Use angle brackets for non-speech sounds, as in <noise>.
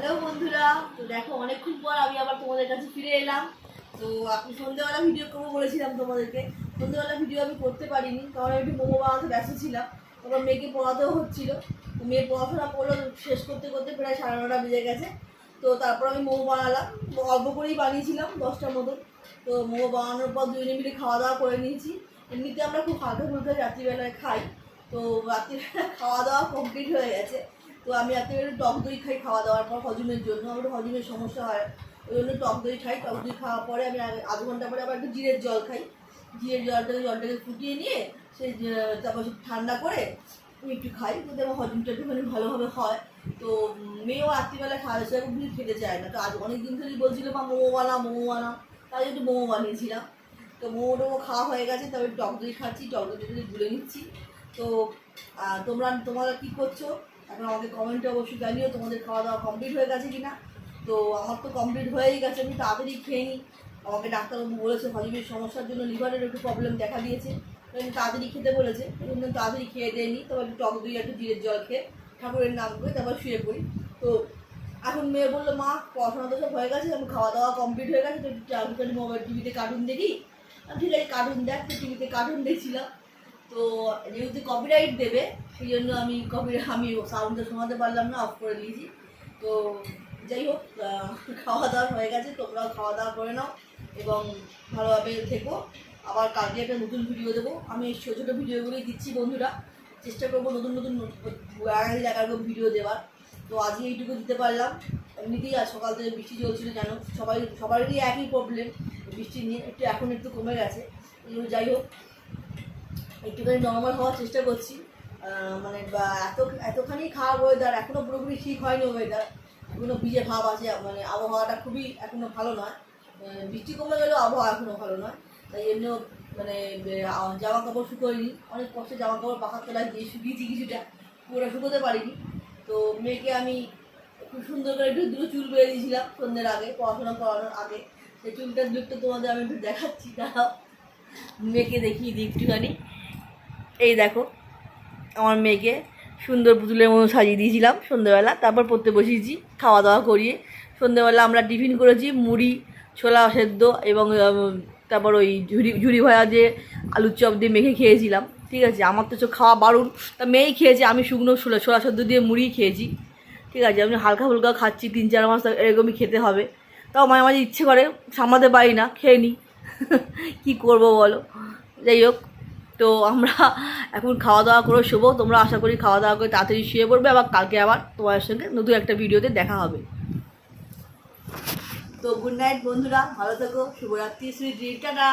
Hello বন্ধুরা, তো দেখো অনেকক্ষণ পর আমি আবার তোমাদের কাছে ফিরে এলাম। তো আপনি সন্ধ্যেবেলা ভিডিও করব বলেছিলাম তোমাদেরকে। সন্ধ্যেবেলা ভিডিও আমি করতে পারিনি, কারণ একটু মোমো বানাতে ব্যস্ত ছিলাম। তারপর মেয়েকে পড়াতেও হচ্ছিল। মেয়ে পড়াশোনা করল, শেষ করতে করতে প্রায় সাড়ে নটা বেজে গেছে। তো তারপর আমি মোমো বানালাম। অল্প করেই বানিয়েছিলাম, দশটার মতো। তো মোমো বানানোর পর দুজনে মিলে খাওয়া দাওয়া করে নিয়েছি। এমনিতে আমরা খুব হালকা ফুলকা রাত্রিবেলায় খাই। তো রাত্রিবেলা খাওয়া দাওয়া কমপ্লিট হয়ে গেছে। তো আমি রাত্রিবেলা টক দই খাই খাওয়া দাওয়ার পর হজমের জন্য, আমার একটু হজমের সমস্যা হয়। ওই জন্য টক দই খাই, টক দই খাওয়ার পরে আমি আধ ঘণ্টা পরে আবার একটু জিরের জল খাই। জিরের জলটাকে জলটাকে ফুটিয়ে নিয়ে সেই তারপর ঠান্ডা করে আমি একটু খাই, যাতে আমার হজমটা একটুখানি ভালোভাবে হয়। তো মেয়েও রাত্রিবেলা খাওয়া সেরকম কিছু খেতে চায় না। তো আজ অনেক দিন ধরেই বলছিল, মা মোমো বানাও মোমো বানাও তাই একটু মোমো বানিয়েছিলাম। তো মোমো টোমো খাওয়া হয়ে গেছে, তবে টক দই খাচ্ছি, টক দই গুলে নিচ্ছি। তো তোমরা তোমরা কী করছ? এখন আমাকে কমেন্টে অবশ্যই জানিও তোমাদের খাওয়া দাওয়া কমপ্লিট হয়ে গেছে কিনা। তো আমার তো কমপ্লিট হয়েই গেছে, আমি তাড়াতাড়ি খেয়ে নিই। আমাকে ডাক্তারবাবু বলেছে, হজমের সমস্যার জন্য লিভারের একটু প্রবলেম দেখা দিয়েছে। আমি তাড়াতাড়ি খেতে বলেছে জন্য তাড়াতাড়ি খেয়ে দিয়ে নিই তারপর একটু টক দই, একটু জিরের জল খেয়ে ঠাকুরের নাম করে তারপর শুয়ে পড়ি। তো এখন মেয়ে বলল, মা, পড়াশোনা তো সব হয়ে গেছে আমি খাওয়া দাওয়া কমপ্লিট হয়ে গেছে, তো একটু মোবাইল টিভিতে কার্টুন দেখি। ঠিক আছে কার্টুন দেখ টিভিতে কার্টুন দেখছিলাম। তো যেহেতু কপিরাইট দেবে সেই জন্য আমি কপি আমি সাউন্ডটা শোনাতে পারলাম না অফ করে দিয়েছি। তো যাই হোক খাওয়া দাওয়া হয়ে গেছে, তোমরাও খাওয়া দাওয়া করে নাও এবং ভালোভাবে থেকো। আবার কালকে একটা নতুন ভিডিও দেবো। আমি ছোটো ছোটো ভিডিওগুলোই দিচ্ছি বন্ধুরা। চেষ্টা করব নতুন নতুন বেড়াগাড়ি দেখার ভিডিও দেওয়ার। তো আজকে এইটুকু দিতে পারলাম। এমনিতেই আর সকাল থেকে বৃষ্টি চলছিল, জানো, সবাই, সবারই একই প্রবলেম বৃষ্টি নিয়ে একটু, এখন একটু কমে গেছে। যাই হোক একটুখানি নর্মাল হওয়ার চেষ্টা করছি। মানে এত, এতখানি খারাপ ওয়েদার এখনও পুরোপুরি ঠিক হয়নি ওয়েদার এখনও ভিজে ভাব আছে মানে আবহাওয়াটা খুবই এখনও ভালো নয়। বৃষ্টি কমে গেলেও আবহাওয়া এখনও ভালো নয়। তাই জন্য মানে জামা কাপড় শুকোয়নি। অনেক কষ্টে জামা কাপড় পাখার তলায় দিয়ে শুকিয়েছি কিছুটা। পুরো শুকোতে পারিনি। তো মেয়েকে আমি খুব সুন্দর করে একটু দুটো চুল বেড়ে দিয়েছিলাম সন্ধ্যের আগে, পড়াশোনা করানোর আগে। সেই চুলটার লুকটা তোমাদের আমি একটু দেখাচ্ছি, দাঁড়াও। মেয়েকে দেখিয়ে দিই একটুখানি। এই দেখো, আমার মেয়েকে সুন্দর পুতুলের মতো সাজিয়ে দিয়েছিলাম সন্ধ্যেবেলা। তারপর পড়তে বসিয়েছি খাওয়া দাওয়া করিয়ে। সন্ধ্যেবেলা আমরা টিফিন করেছি, মুড়ি, ছোলা সেদ্ধ এবং তারপর ওই ঝুড়ি ঝুড়ি ভাজা যে আলুর চপ দিয়ে মেখে খেয়েছিলাম, ঠিক আছে? আমার তো খাওয়া বারণ। তা মেয়েই খেয়েছে, আমি শুকনো ছোলা ছোলা সেদ্ধ দিয়ে মুড়ি খেয়েছি, ঠিক আছে? আমি হালকা ফুলকা খাচ্ছি, তিন চার মাস এরকমই খেতে হবে। তাও মাঝে মাঝে ইচ্ছে করে, সামলাতে পারি না, খেয়ে নিই <laughs> কী করব বলো? যাই হোক তো আমরা এখন খাওয়া দাওয়া করে শুভ তোমরা আশা করি খাওয়া দাওয়া করে তাড়াতাড়ি শুয়ে পড়বে আবার কালকে আবার তোমার সঙ্গে নতুন একটা ভিডিওতে দেখা হবে। তো গুড নাইট বন্ধুরা, ভালো থাকো, শুভরাত্রি শ্রী, টাটা।